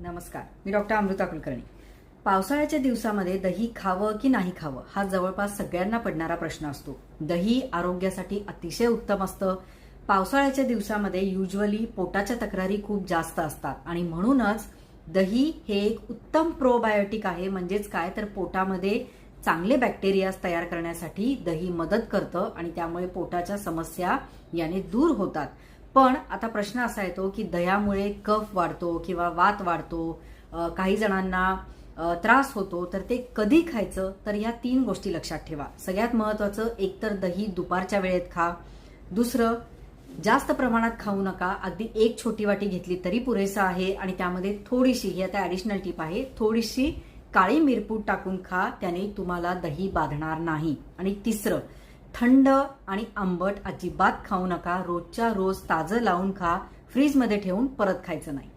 नमस्कार मी डॉक्टर अमृता कुलकर्णी. पावसाळ्याच्या दिवसामध्ये दही खावं की नाही खावं हा जवळपास सगळ्यांना पडणारा प्रश्न असतो. दही आरोग्यासाठी अतिशय उत्तम असतं. पावसाळ्याच्या दिवसामध्ये युजली पोटाच्या तक्रारी खूप जास्त असतात आणि म्हणूनच दही हे एक उत्तम प्रोबायोटिक आहे. म्हणजेच काय? तर पोटामध्ये चांगले बॅक्टेरियाज तयार करण्यासाठी दही मदत करतं आणि त्यामुळे पोटाच्या समस्या याने दूर होतात. पण आता प्रश्न असा येतो की दह्यामुळे कफ वाढतो किंवा वात वाढतो काही जणांना त्रास होतो तर ते कधी खायचं? तर या तीन गोष्टी लक्षात ठेवा. सगळ्यात महत्वाचं एकतर दही दुपारच्या वेळेत खा. दुसरं जास्त प्रमाणात खाऊ नका. अगदी एक छोटी वाटी घेतली तरी पुरेसं आहे आणि त्यामध्ये थोडीशी ही आता ॲडिशनल टीप आहे थोडीशी काळी मिरपूड टाकून खा. त्याने तुम्हाला दही बाधणार नाही. आणि तिसरं थंड आणि आंबट अजिबात खाऊ नका. रोजच्या रोज ताजं लावून खा. फ्रीजमध्ये ठेवून परत खायचं नाही.